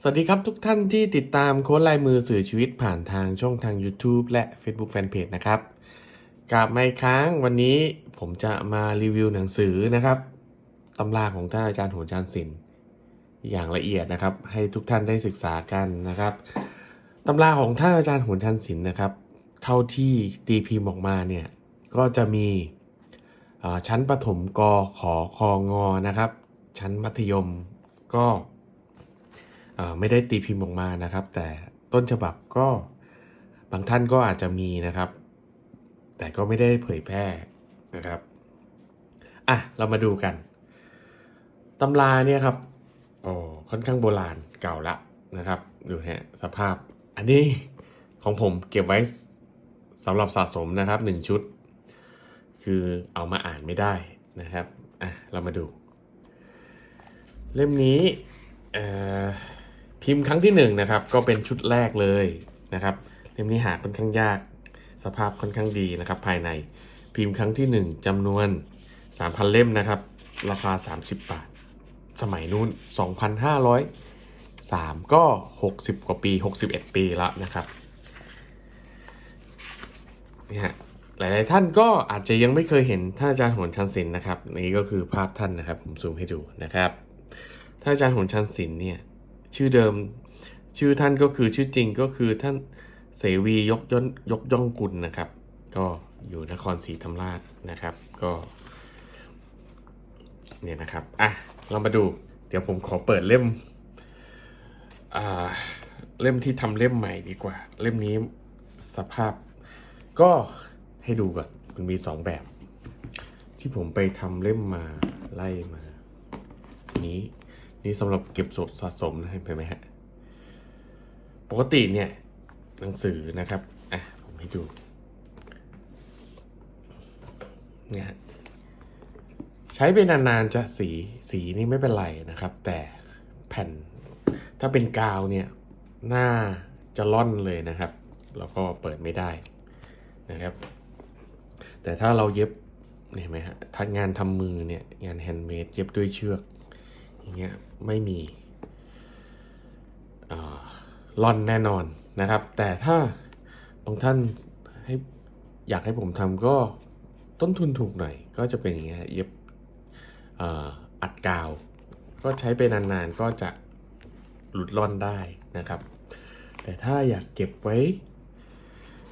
สวัสดีครับทุกท่านที่ติดตามโค้ดลายมือสื่อชีวิตผ่านทางช่องทาง YouTube และ Facebook Fanpage นะครับกลับมาอีกครั้งวันนี้ผมจะมารีวิวหนังสือนะครับตำราของท่านอาจารย์โหนจานศิลป์อย่างละเอียดนะครับ ให้ทุกท่านได้ศึกษากันนะครับตำราของท่านอาจารย์โหนจานศิลป์นะครับ เท่าที่ตีพิมพ์ออกมาเนี่ยก็จะมีชั้นประถมกขอคองอนะครับ ชั้นมัธยมก็ ไม่ได้ตีพิมพ์ออกมานะครับ แต่ต้นฉบับก็บางท่านก็อาจจะมีนะครับ แต่ก็ไม่ได้เผยแพร่นะครับอะเรามาดูกันตำราเนี่ยครับโอ้ค่อนข้างโบราณเก่าละนะครับดูฮะสภาพ อันนี้ของผมเก็บไว้สำหรับสะสมนะครับหนึ่งชุด คือเอามาอ่านไม่ได้นะครับอะเรามาดู เล่มนี้เอ่อ พิมพ์ครั้งที่หนึ่งนะครับก็เป็นชุดแรกเลยนะครับเล่มนี้หาค่อนข้างยาก สภาพค่อนข้างดีนะครับ ภายในพิมพ์ครั้งที่หนึ่งจำนวน 3,000 เล่มนะครับ ราคา 30 บาท สมัยนู้น 2,503 ก็ 60 กว่าปี 61 ปีแล้วนะครับนี่ฮะหลาย ๆ ท่านก็อาจจะยังไม่เคยเห็นท่านอาจารย์หนชันศิลป์นะครับนี่ก็คือภาพท่านนะครับ ผมซูมให้ดูนะครับท่านอาจารย์หนชันศิลป์เนี่ย ชื่อเดิม ชื่อท่านก็คือชื่อจริงก็คือท่านเสวียกย่นยกย่องกุลนะครับ ก็อยู่นครศรีธรรมราชนะครับ ก็เนี่ยนะครับ อะ เรามาดู เดี๋ยวผมขอเปิดเล่ม อ่า เล่มที่ทำเล่มใหม่ดีกว่า เล่มนี้สภาพ ก็ให้ดูก่อน มันมีสองแบบ ที่ผมไปทำเล่มมาไล่มา นี้ นี่สำหรับเก็บสดสะสมนะเห็นไหมฮะ ปกติเนี่ยหนังสือนะครับ อะ ผมให้ดูเนี่ยฮะใช้ไปนานๆจะสีสีนี่ไม่เป็นไรนะครับ แต่แผ่นถ้าเป็นกาวเนี่ยหน้าจะล่อนเลยนะครับ แล้วก็เปิดไม่ได้นะครับ แต่ถ้าเราเย็บเห็นไหมฮะถ้างานทำมือเนี่ยงานแฮนด์เมดเย็บด้วยเชือก อย่างเงี้ยไม่มีอ่อนแน่นอนนะครับ แต่ถ้าบางท่านให้อยากให้ผมทำก็ต้นทุนถูกหน่อย ก็จะเป็นอย่างเงี้ยเย็บอัดกาว ก็ใช้ไปนานๆก็จะหลุดล่อนได้นะครับ แต่ถ้าอยากเก็บไว้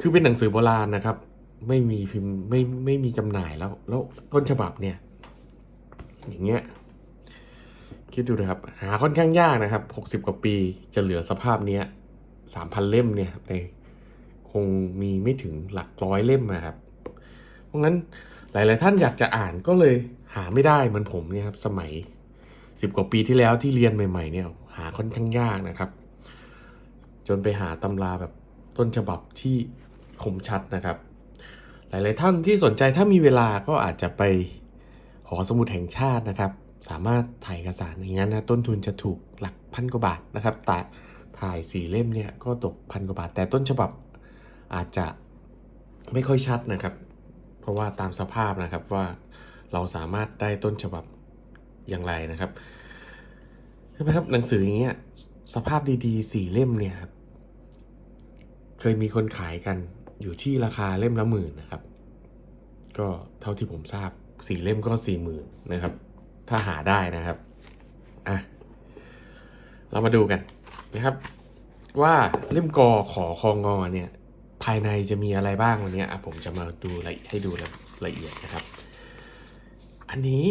คือเป็นหนังสือโบราณนะครับ ไม่มีพิมพ์ไม่ไม่มีจำหน่ายแล้ว แล้วต้นฉบับเนี่ย อย่างเงี้ย คิดดูนะครับ หาค่อนข้างยากนะครับ 60 กว่าปีจะเหลือสภาพเนี้ย3,000 เล่มเนี่ยในคงมีไม่ถึงหลักร้อยเล่มนะครับ เพราะงั้นหลาย ๆ ท่านอยากจะอ่านก็เลยหาไม่ได้เหมือนผมเนี่ยครับ สมัย 10 กว่าปีที่แล้วที่เรียนใหม่ ๆ เนี่ย หาค่อนข้างยากนะครับ จนไปหาตำราแบบต้นฉบับที่คมชัดนะครับ หลาย ๆ ท่านที่สนใจถ้ามีเวลาก็อาจจะไปหอสมุดแห่งชาตินะครับ สามารถถ่ายเอกสารอย่างนั้นนะต้นทุนจะถูกหลักพันกว่าบาทนะครับแต่ถ่ายสี่เล่มเนี่ยก็ตกพันกว่าบาท แต่ต้นฉบับอาจจะไม่ค่อยชัดนะครับ เพราะว่าตามสภาพนะครับว่าเราสามารถได้ต้นฉบับอย่างไรนะครับใช่ไหมครับหนังสืออย่างเงี้ยสภาพดีๆสี่เล่มเนี่ยครับเคยมีคนขายกันอยู่ที่ราคาเล่มละหมื่นนะครับ ก็เท่าที่ผมทราบสี่เล่มก็สี่หมื่นนะครับ ถ้าหาได้นะครับอะเรามาดูกันนะครับ ว่าเล่มกอขอคองอเนี่ยภายในจะมีอะไรบ้างวันนี้อะผมจะมาดูละให้ดูละละเอียดนะครับ อันนี้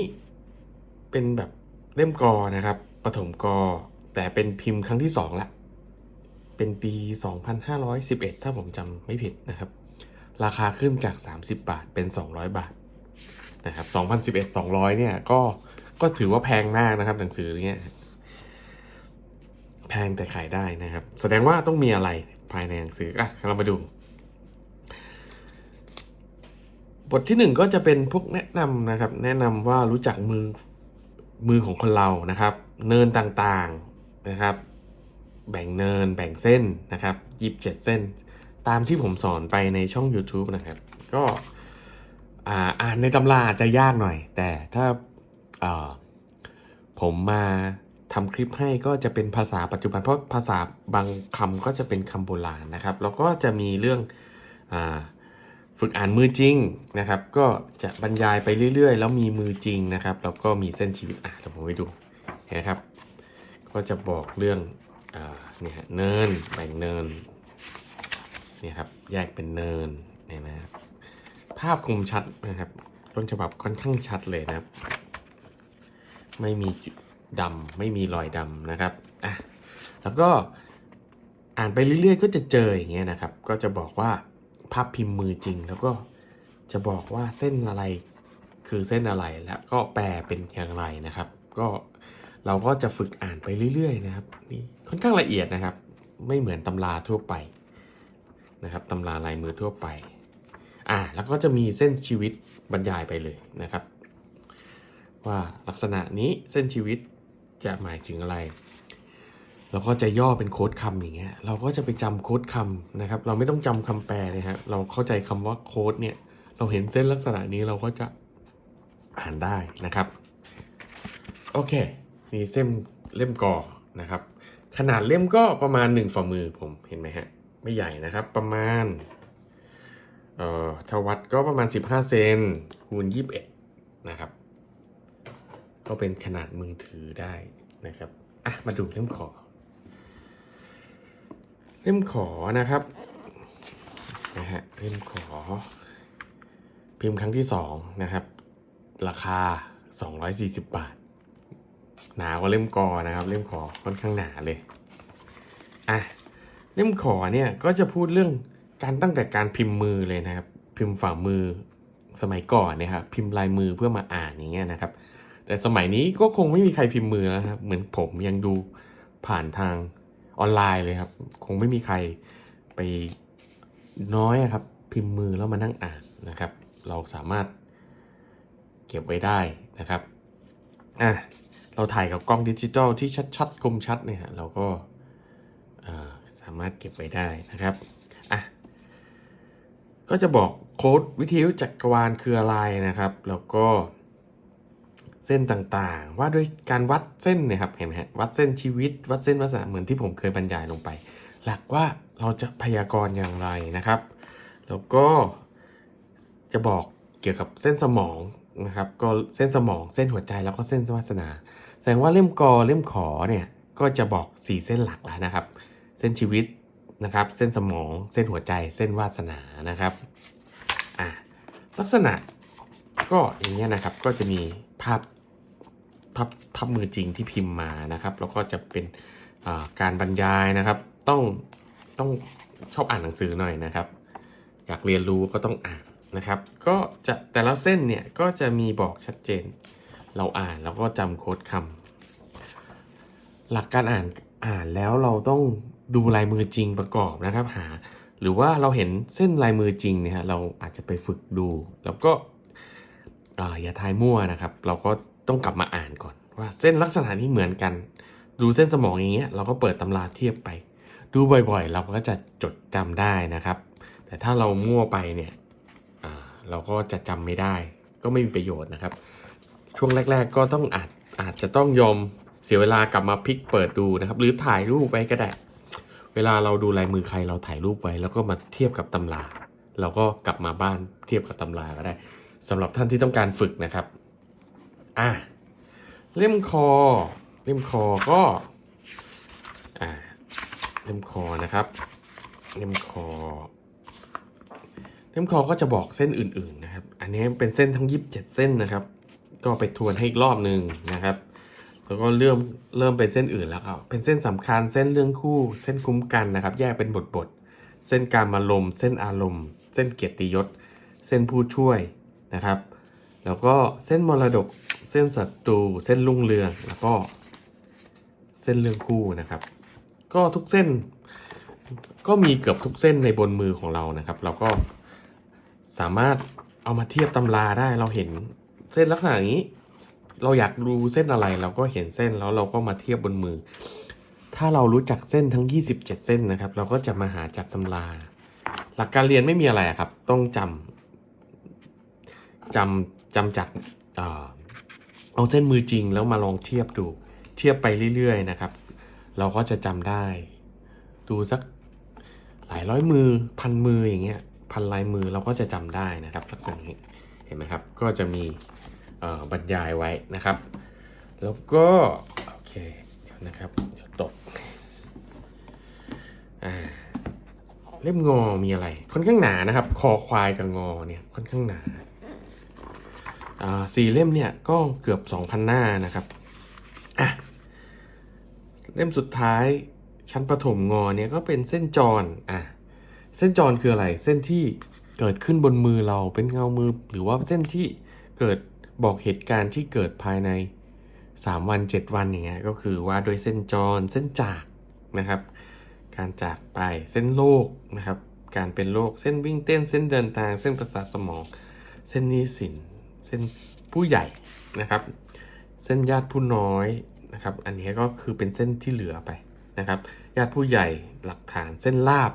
เป็นแบบเล่มกอนะครับปฐมกอแต่เป็นพิมพ์ครั้งที่สองละเป็นปี 2511 ถ้าผมจำไม่ผิดนะครับ ราคาขึ้นจาก 30 บาทเป็น 200 บาทนะครับ2011 200 เนี่ยก็ ก็ถือว่าแพงมากนะครับ หนังสือเนี้ยแพงแต่ขายได้นะครับ แสดงว่าต้องมีอะไรภายในหนังสืออะเรามาดู บทที่หนึ่งก็จะเป็นพวกแนะนำนะครับ แนะนำว่ารู้จักมือมือของคนเรานะครับ เนินต่างๆนะครับ แบ่งเนินแบ่งเส้นนะครับยิบเจ็ดเส้น ตามที่ผมสอนไปในช่อง YouTube นะครับ ก็อ่านในตำราจะยากหน่อย แต่ถ้า ผมมาทำคลิปให้ก็จะเป็นภาษาปัจจุบันเพราะภาษาบางคำก็จะเป็นคำโบราณนะครับ แล้วก็จะมีเรื่องอฝึกอ่านมือจริงนะครับ ก็จะบรรยายไปเรื่อย ๆ แล้วมีมือจริงนะครับ แล้วก็มีเส้นชีวิตอะเดี๋ยวผมไปดูนะครับ ก็จะบอกเรื่องอเนี่ยเนินแบ่งเนินเนี่ยครับแยกเป็นเนินเนี่ยนะครับภาพคมชัดนะครับต้นฉบับค่อนข้างชัดเลยนะครับ ไม่มีดดำไม่มีรอยดำนะครับอะแล้วก็อ่านไปเรื่อยๆ ก็จะเจออย่างเงี้ยนะครับ ก็จะบอกว่าภาพพิมพ์มือจริง แล้วก็จะบอกว่าเส้นอะไรคือเส้นอะไรแล้วก็แปลเป็นอย่างไรนะครับ ก็เราก็จะฝึกอ่านไปเรื่อยๆนะครับนี่ค่อนข้างละเอียดนะครับ ไม่เหมือนตำราทั่วไปนะครับตำราลายมือทั่วไปอ่าแล้วก็จะมีเส้นชีวิตบรรยายไปเลยนะครับ ว่าลักษณะนี้เส้นชีวิตจะหมายถึงอะไร เราก็จะย่อเป็นโค้ดคำอย่างเงี้ย เราก็จะไปจำโค้ดคำนะครับ เราไม่ต้องจำคำแปลเลยครับเราเข้าใจคำว่าโค้ดเนี่ย เราเห็นเส้นลักษณะนี้เราก็จะอ่านได้นะครับ โอเค มีเส้นเล่มก่อนะครับ ขนาดเล่มก็ประมาณ 1 ฝ่ามือผมเห็นไหมฮะ ไม่ใหญ่นะครับ ประมาณ เอ่อทวัดก็ประมาณ 15 เซนคูณ 21 นะครับ ก็เป็นขนาดมือถือได้นะครับอะมาดูเล่มขอ เล่มขอนะครับนะฮะเล่มขอ พิมพ์ครั้งที่สองนะครับ ราคา 240 บาท หนากว่าเล่มกอนะครับ เล่มขอค่อนข้างหนาเลยอะเล่มขอเนี่ยก็จะพูดเรื่องการตั้งแต่การพิมพ์มือเลยนะครับ พิมพ์ฝ่ามือสมัยก่อนเนี่ยครับพิมพ์ลายมือเพื่อมาอ่านอย่างเงี้ยนะครับ แต่สมัยนี้ก็คงไม่มีใครพิมพ์มือแล้วครับเหมือนผมยังดูผ่านทางออนไลน์เลยครับ คงไม่มีใครไปน้อยครับ พิมพ์มือแล้วมานั่งอ่านนะครับ เราสามารถเก็บไว้ได้นะครับอะเราถ่ายกับกล้องดิจิตอลที่ชัดๆคมชัดเนี่ยเราก็าสามารถเก็บไว้ได้นะครับอะก็จะบอกโค้ดวิทยุจักรวาลคืออะไรนะครับ แล้วก็ เส้นต่างๆ ว่าด้วยการวัดเส้นเนี่ยครับเห็นไหมฮะวัดเส้นชีวิต วัดเส้นวัสนาเหมือนที่ผมเคยบรรยายลงไป หลักว่าเราจะพยากรณ์อย่างไรนะครับ แล้วก็จะบอกเกี่ยวกับเส้นสมองนะครับก็เส้นสมองเส้นหัวใจแล้วก็เส้นวาสนา แสดงว่าเล่มกอเล่มขอเนี่ยก็จะบอก 4 เส้นหลักแล้วนะครับ เส้นชีวิตนะครับ เส้นสมองเส้นหัวใจ เส้นวาสนานะครับอะลักษณะก็อย่างเงี้ยนะครับก็จะมีภาพ ภาพภาพมือจริงที่พิมพ์มานะครับ แล้วก็จะเป็นการบรรยายนะครับ ต้องต้องชอบอ่านหนังสือหน่อยนะครับ อยากเรียนรู้ก็ต้องอ่านนะครับ ก็จะแต่ละเส้นเนี่ยก็จะมีบอกชัดเจน เราอ่านแล้วก็จำโค้ดคำหลักการอ่านอ่านแล้วเราต้องดูลายมือจริงประกอบนะครับหา หรือว่าเราเห็นเส้นลายมือจริงเนี่ยเราอาจจะไปฝึกดู แล้วก็ออย่าทายมั่วนะครับ เราก็ ต้องกลับมาอ่านก่อน ว่าเส้นลักษณะนี้เหมือนกัน ดูเส้นสมองอย่างเงี้ยเราก็เปิดตำราเทียบไป ดูบ่อยๆ เราก็จะจดจำได้นะครับ แต่ถ้าเรามั่วไปเนี่ยเราก็จะจำไม่ได้ ก็ไม่มีประโยชน์นะครับ ช่วงแรก ๆ ก็ต้องอาจอาจจะต้องยอมเสียเวลากลับมาพลิกเปิดดูนะครับ หรือถ่ายรูปไว้ก็ได้เวลาเราดูลายมือใครเราถ่ายรูปไว้ แล้วก็มาเทียบกับตำราเราก็กลับมาบ้านเทียบกับตำราก็ได้สำหรับท่านที่ต้องการฝึกนะครับ อะเล่มคอ เล่มคอก็อ่าเล่มคอนะครับ เล่มคอ เล่มคอก็จะบอกเส้นอื่นๆนะครับ อันนี้เป็นเส้นทั้งยีิบเจ็ดเส้นนะครับ ก็ไปทวนให้อีกรอบหนึ่งนะครับ แล้วก็เริ่มเริ่มเป็นเส้นอื่นแล้วครับเป็นเส้นสำคัญเส้นเรื่องคู่ เส้นคุ้มกันนะครับ แยกเป็นบทบทๆเส้นการอารม์เส้นอารมณ์ เส้นเกียรติยศ เส้นผู้ช่วยนะครับ แล้วก็เส้นมรดก เส้นศัตรู เส้นรุ่งเรือง แล้วก็เส้นเรื่องคู่นะครับ ก็ทุกเส้น ก็มีเกือบทุกเส้นในบนมือของเรานะครับ เราก็สามารถเอามาเทียบตำราได้ เราเห็นเส้นลักษณะอย่างนี้ เราอยากดูเส้นอะไร เราก็เห็นเส้นแล้วเราก็มาเทียบบนมือ ถ้าเรารู้จักเส้นทั้ง 27 เส้นนะครับ เราก็จะมาหาจากตำรา หลักการเรียนไม่มีอะไระครับ ต้องจำจำ จำจากเอาเส้นมือจริงแล้วมาลองเทียบดูเทียบไปเรื่อยๆนะครับ เราก็จะจำได้ ดูสักหลายร้อยมือพันมืออย่างเงี้ยพันลายมือเราก็จะจำได้นะครับลักษณะนี้เห็นไหมครับ ก็จะมีบรรยายไว้นะครับ แล้วก็โอเคเดี๋ยวนะครับเดี๋ยวตกอ่าเล่มงอมีอะไรค่อนข้างหนานะครับ คอควายกับงอเนี่ยค่อนข้างหนา สี่เล่มเนี่ยก็เกือบ 2,000 หน้านะครับอะเล่มสุดท้ายชั้นประถมงอเนี่ยก็เป็นเส้นจรอะเส้นจรคืออะไร เส้นที่เกิดขึ้นบนมือเราเป็นเงามือ หรือว่าเส้นที่เกิดบอกเหตุการณ์ที่เกิดภายใน 3 วัน 7 วันอย่างเงี้ยก็คือว่าโดยเส้นจรเส้นจากนะครับ การจากไปเส้นโลกนะครับ การเป็นโรคเส้นวิ่งเต้นเส้นเดินทางเส้นประสาทสมอง เส้นนี้สิน เส้นผู้ใหญ่นะครับ เส้นญาติผู้น้อยนะครับ อันนี้ก็คือเป็นเส้นที่เหลือไปนะครับ ญาติผู้ใหญ่หลักฐานเส้นลาบ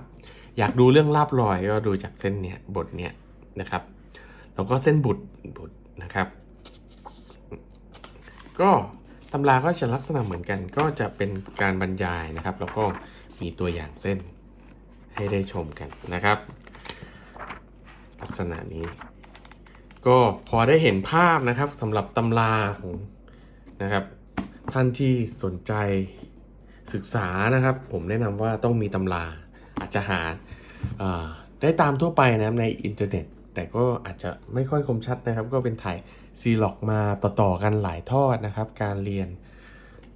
อยากดูเรื่องลาบลอยก็ดูจากเส้นเนี้ยบทเนี้ยนะครับแล้วก็เส้นบุตรบุตรนะครับ ก็ตำราก็จะลักษณะเหมือนกัน ก็จะเป็นการบรรยายนะครับ แล้วก็มีตัวอย่างเส้นให้ได้ชมกันนะครับ ลักษณะนี้ ก็พอได้เห็นภาพนะครับสำหรับตำราของนะครับ ท่านที่สนใจศึกษานะครับ ผมแนะนำว่าต้องมีตำราอาจจะหาได้ตามทั่วไปนะครับในอินเทอร์เน็ต แต่ก็อาจจะไม่ค่อยคมชัดนะครับ ก็เป็นถ่ายซีล็อกมาต่อๆกันหลายทอดนะครับ การเรียน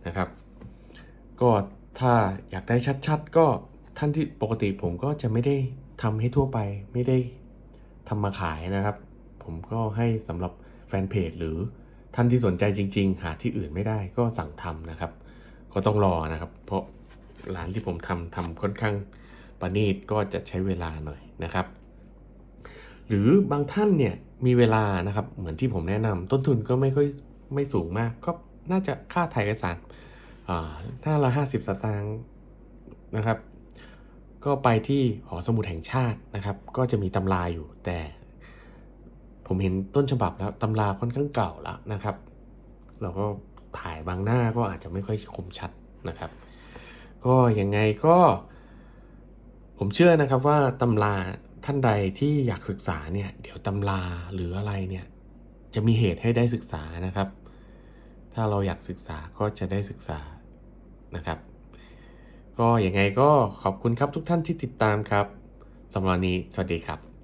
นะครับ ก็ถ้าอยากได้ชัดๆ ก็ท่านที่ปกติผมก็จะไม่ได้ทำให้ทั่วไปไม่ได้ทำมาขายนะครับ ผมก็ให้สำหรับแฟนเพจหรือท่านที่สนใจจริง ๆ หาที่อื่นไม่ได้ก็สั่งทำนะครับ ก็ต้องรอนะครับ เพราะร้านที่ผมทำทำค่อนข้างประณีตก็จะใช้เวลาหน่อยนะครับ หรือบางท่านเนี่ยมีเวลานะครับเหมือนที่ผมแนะนำต้นทุนก็ไม่ค่อยไม่สูงมาก ก็น่าจะค่าถ่ายเอกสารอ่าหน้าละห้าสิบสตางค์นะครับ ก็ไปที่หอสมุดแห่งชาตินะครับ ก็จะมีตำราอยู่แต่ ผมเห็นต้นฉบับแล้วตำราค่อนข้างเก่าแล้วนะครับ เราก็ถ่ายบางหน้าก็อาจจะไม่ค่อยคมชัดนะครับ ก็ยังไงก็ ผมเชื่อนะครับว่าตำราท่านใดที่อยากศึกษาเนี่ย เดี๋ยวตำราหรืออะไรเนี่ย จะมีเหตุให้ได้ศึกษานะครับ ถ้าเราอยากศึกษาก็จะได้ศึกษานะครับ ก็ยังไงก็ขอบคุณครับทุกท่านที่ติดตามครับสำหรับวันนี้สวัสดีครับ